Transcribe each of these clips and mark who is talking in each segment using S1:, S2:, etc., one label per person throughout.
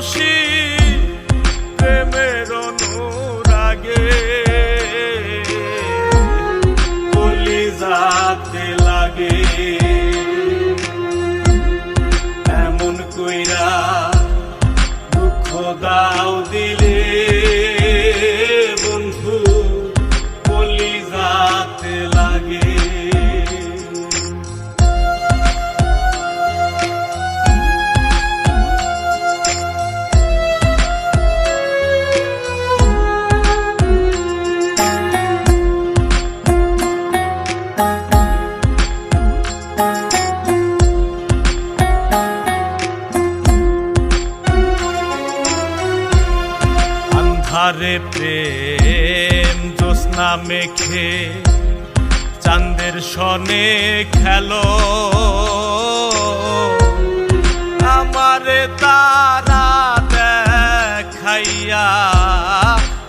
S1: Oxi. আন্ধারে প্রেম জ্যোৎস্না মেখে চাঁদের সনে খেলো। আমারে তারা দেখাইয়া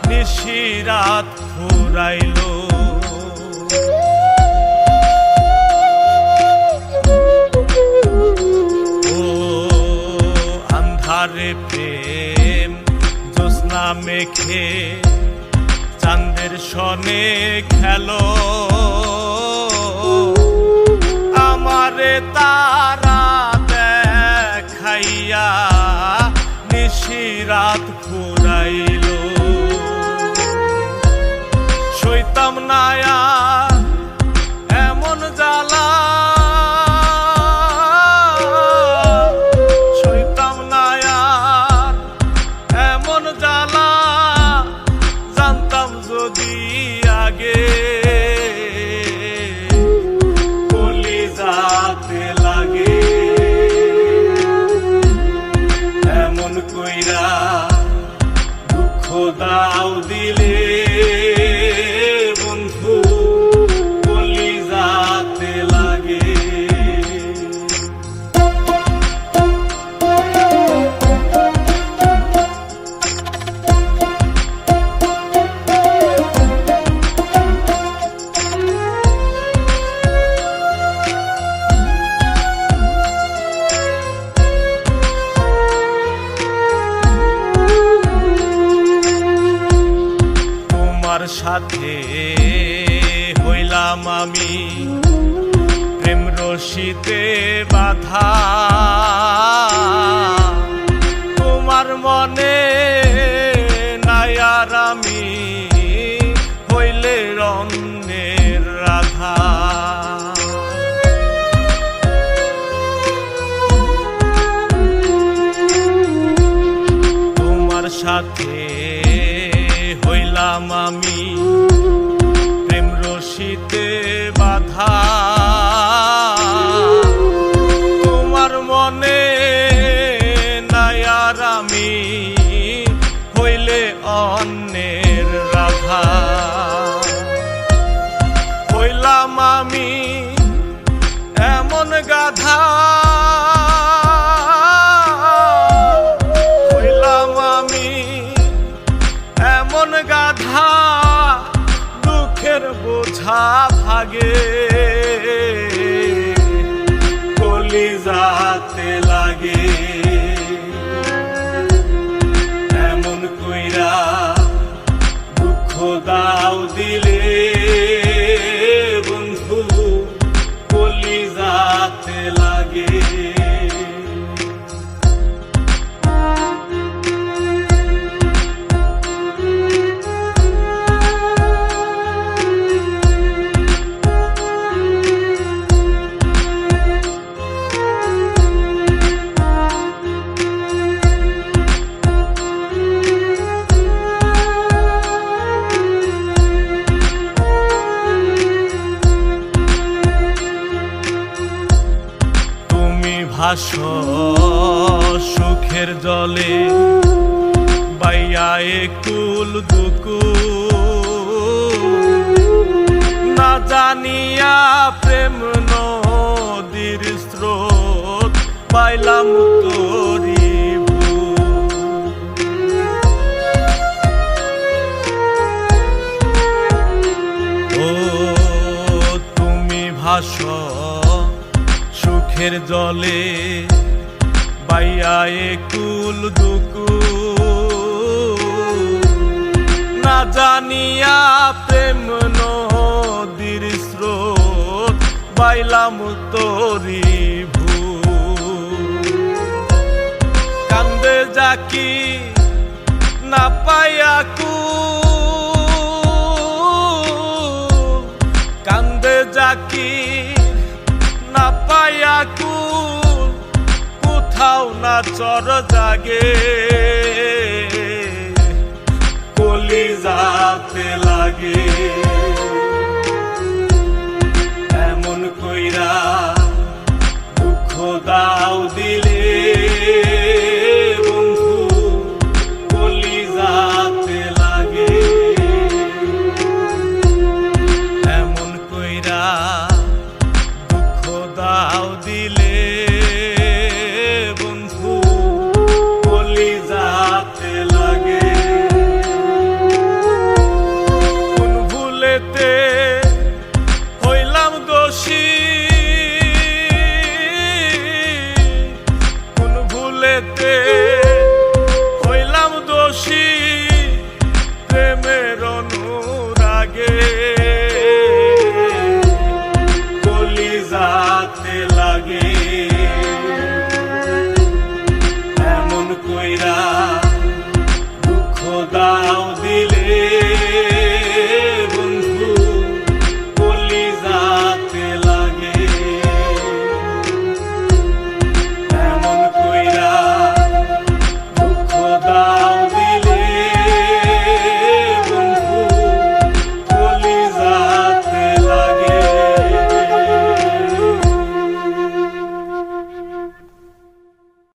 S1: নিশিরাত ফুরাইলো। আন্ধারে প্রেম জ্যোৎস্না মেখে চাঁদের সনে খেলো। আমারে তারা দেখাইয়া নিশিরাত ফুরাইলো। সইতাম নায়া সাথে হইলাম আমি। প্রেম রশিতে বাধা ভাস সুখের জলে বাইয়া কুল দুকু। না জানিয়া প্রেম নদীর স্রোত পাইলাম তোরি জলে বাইয়ায়ে কুল দুকু। না জানিয়া প্রেম নদীর স্রোত, বাইলাম তরি ভূ কান্দে যাকি না পাইয়া কু কোথাও না চর জাগে। কলি যাতে লাগে। এমন কইরা দুঃখ দাও দিলে cuidar.